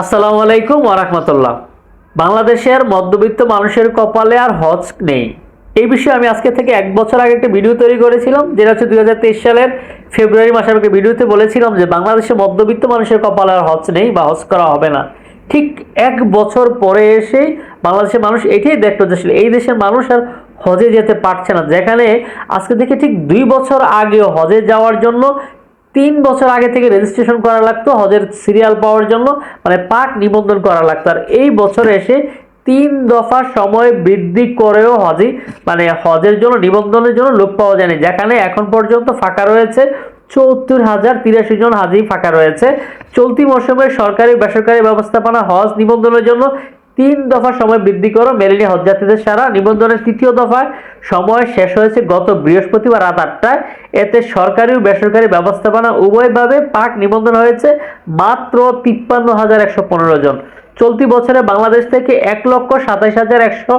আসসালামু আলাইকুম ওরহমতুল্লাহ বাংলাদেশের মধ্যবিত্ত মানুষের কপালে আর হজ নেই। এই বিষয়ে আমি আজকে থেকে এক বছর আগে একটা ভিডিও তৈরি করেছিলাম, যেটা হচ্ছে দুই হাজার তেইশ সালের ফেব্রুয়ারি মাসে আমি ভিডিওতে বলেছিলাম যে বাংলাদেশের মধ্যবিত্ত মানুষের কপালে আর হজ নেই বা হজ করা হবে না। ঠিক এক বছর পরে এসেই বাংলাদেশের মানুষ এটাই দেখতে যাচ্ছিল এই দেশের মানুষ আর হজে যেতে পারছে না। যেখানে আজকে থেকে ঠিক দুই বছর আগেও হজে যাওয়ার জন্য তিন বছর আগে থেকে রেজিস্ট্রেশন করা লাগতো হজের সিরিয়াল পাওয়ার জন্য মানে পাক নিবন্ধন করা লাগতো। আর এই বছরে এসে তিন দফা সময় বৃদ্ধি করেও হজি মানে হজের জন্য, নিবন্ধনের জন্য লোক পাওয়া যায়নি। যেখানে এখন পর্যন্ত ফাঁকা রয়েছে চৌত্তর হাজার তিরাশি জন হাজি ফাঁকা রয়েছে। চলতি মৌসুমে সরকারি বেসরকারি ব্যবস্থাপনা হজ নিবন্ধনের জন্য তিন দফা সময় বৃদ্ধি করো মেলেনি হজযাত্রীদের সারা। নিবন্ধনের তৃতীয় দফায় সময় শেষ হয়েছে গত বৃহস্পতিবার রাত আটটায়। এতে সরকারি ও বেসরকারি ব্যবস্থাপনা উভয়ভাবে পাক নিবন্ধন হয়েছে মাত্র তিপ্পান্ন হাজার একশো পনেরো জন। চলতি বছরে বাংলাদেশ থেকে এক লক্ষ সাতাইশ হাজার একশো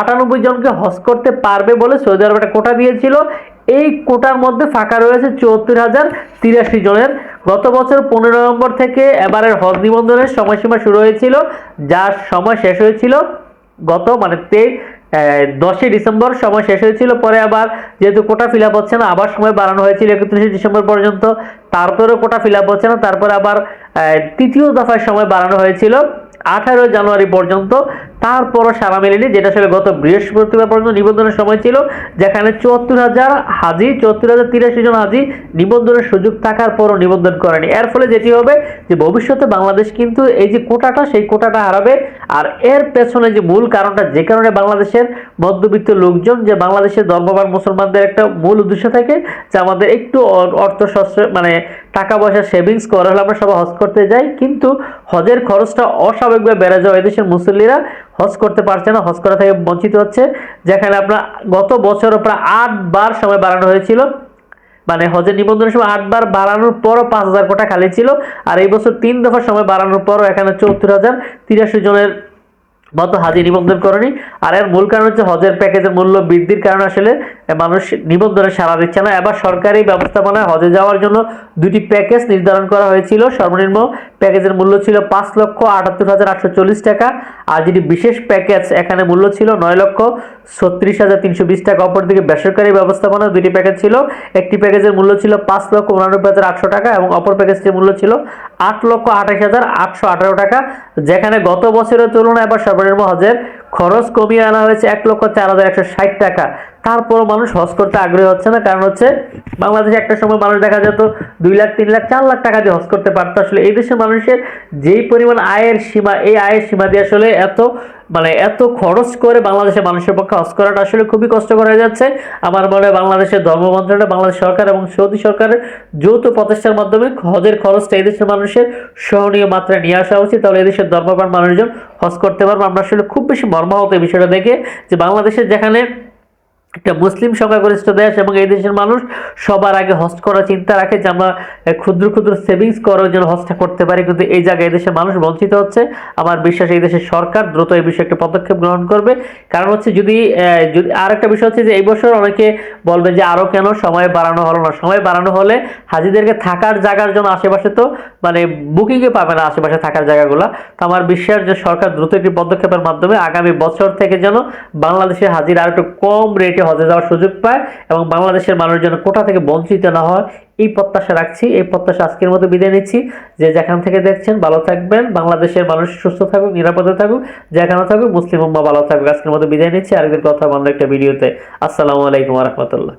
আটানব্বই জনকে হজ করতে পারবে বলে সৌদি আরব একটা কোটা দিয়েছিল। এই কোটার মধ্যে ফাঁকা রয়েছে চুয়াত্তর হাজার তিরাশি জনের। গত বছর পনেরো নভেম্বর থেকে এবারের হজ নিবন্ধনের সময়সীমা শুরু হয়েছিল, যার সময় শেষ হয়েছিল গত মানে তেইশ দশই ডিসেম্বর, সময় শেষ হয়েছিল, পরে আবার যেহেতু কোটা ফিল আপ হচ্ছে না, আবার সময় বাড়ানো হয়েছিল একত্রিশে ডিসেম্বর পর্যন্ত, তারপরেও কোটা ফিল আপ হচ্ছে না, তারপর আবার তৃতীয় দফায় সময় বাড়ানো হয়েছিল আঠারো জানুয়ারি পর্যন্ত তারপরও সারা মেলেনি, যেটা আসলে গত বৃহস্পতিবার পর্যন্ত নিবন্ধনের সময় ছিল, যেখানে চুয়াত্তর হাজার হাজি, চুয়াত্তর হাজার তিরাশি জন হাজি নিবন্ধনের সুযোগ থাকার পরও নিবন্ধন করেনি। এর ফলে যেটি হবে যে ভবিষ্যতে বাংলাদেশ কিন্তু এই যে কোটাটা, সেই কোটাটা হারাবে। আর এর পেছনে যে মূল কারণটা, যে কারণে বাংলাদেশের মধ্যবিত্ত লোকজন, যে বাংলাদেশের ধর্মবান মুসলমানদের একটা মূল উদ্দেশ্য থাকে, যে আমাদের একটু অর্থ মানে টাকা পয়সা সেভিংস করে হলে আমরা সবাই হজ করতে যাই। কিন্তু হজের খরচটা অস্বাভাবিকভাবে বেড়ে যাওয়া এদেশের মুসল্লিরা হজ করতে পারছে না, হজ করা থেকে বঞ্চিত হচ্ছে। যেখানে আপনার গত বছর প্রায় আটবার সময় বাড়ানো হয়েছিল। মানে হজের নিবন্ধনের সময় আটবার বাড়ানোর পরও পাঁচ হাজার কোটা খালি ছিল। আর এই বছর তিন দফা সময় বাড়ানোর পরও এখানে চৌত্তর হাজার তিরাশি জনের মতো হাজি নিবন্ধন করেনি। আর এর মূল কারণ হচ্ছে হজের প্যাকেজের মূল্য বৃদ্ধির কারণে আসলে মানুষ নিবন্ধনে সাড়া দিচ্ছে না। এবার সরকারি ব্যবস্থাপনায় হজে যাওয়ার জন্য দুটি প্যাকেজ নির্ধারণ করা হয়েছিল। সর্বনিম্ন প্যাকেজের মূল্য ছিল পাঁচ লক্ষ আটাত্তর হাজার আটশো চল্লিশ টাকা। আর যেটি বিশেষ প্যাকেজ এখানে মূল্য ছিল নয় লক্ষ ছত্রিশ হাজার তিনশো বিশ টাকা, অপরদিকে বেসরকারি ব্যবস্থাপনা দুটি প্যাকেজ ছিল। একটি প্যাকেজের মূল্য ছিল পাঁচ লক্ষ উনানব্বই হাজার আটশো টাকা এবং অপর প্যাকেজটির মূল্য ছিল আট লক্ষ আঠাশ হাজার আটশো আঠারো টাকা, যেখানে গত বছরের তুলনায় এবার সর্বনিম্ন হজের খরচ কমিয়ে আনা হয়েছে এক লক্ষ চার হাজার একশো ষাট টাকা। তারপরও মানুষ হজ করতে আগ্রহী হচ্ছে না, কারণ হচ্ছে বাংলাদেশে একটা সময় মানুষ দেখা যেত দুই লাখ, তিন লাখ, চার লাখ টাকা দিয়ে হজ করতে পারতো। আসলে এই দেশের মানুষের যেই পরিমাণ আয়ের সীমা, এই আয়ের সীমা দিয়ে আসলে এত মানে এত খরচ করে বাংলাদেশের মানুষের পক্ষে হজ করাটা আসলে খুবই কষ্টকর হয়ে যাচ্ছে। আমার মনে হয় বাংলাদেশের ধর্ম মন্ত্রণালয় বাংলাদেশ সরকার এবং সৌদি সরকারের যৌথ প্রচেষ্টার মাধ্যমে হজের খরচটা এই দেশের মানুষের সহনীয় মাত্রায় নিয়ে আসা উচিত। তাহলে এদেশের ধর্মপ্রাণ মানুষজন হজ করতে পারব। আমরা আসলে খুব বেশি মর্মাহত এই বিষয়টা দেখে যে বাংলাদেশের যেখানে একটা মুসলিম সংখ্যাগরিষ্ঠ দেশ এবং এই দেশের মানুষ সবার আগে হজ করার চিন্তা রাখে যে আমরা ক্ষুদ্র ক্ষুদ্র সেভিংস করার জন্য হজটা করতে পারি। কিন্তু এই জায়গায় দেশের মানুষ বঞ্চিত হচ্ছে। আমার বিশ্বাস এই দেশের সরকার দ্রুত এই বিষয়ে একটা পদক্ষেপ গ্রহণ করবে। কারণ হচ্ছে যদি যদি আর একটা বিষয় হচ্ছে যে এই বছর অনেকে বলবে যে আরও কেন সময় বাড়ানো হলো না। সময় বাড়ানো হলে হাজিদেরকে থাকার জায়গার জন্য আশেপাশে তো মানে বুকিংয়ে পাবে না আশেপাশে থাকার জায়গাগুলো। তো আমার বিশ্বাস যে সরকার দ্রুত একটি পদক্ষেপের মাধ্যমে আগামী বছর থেকে যেন বাংলাদেশের হাজির আর একটু কম রেটে হজে যাওয়ার সুযোগ পায় এবং বাংলাদেশের মানুষ যেন কোটা থেকে বঞ্চিত না হয়, এই প্রত্যাশা রাখছি। এই প্রত্যাশা আজকের মতো বিদায় নিচ্ছি। যে যেখান থেকে দেখছেন, ভালো থাকবেন। বাংলাদেশের মানুষ সুস্থ থাকুক, নিরাপদে থাকুক, যেখানে থাকুক, মুসলিম উম্মা ভালো থাকুক আজকের মতো বিদায় নিচ্ছি। আরেকদিন কথা বন্ধ একটা ভিডিওতে। আসসালামু আলাইকুম রহমতুল্লাহ।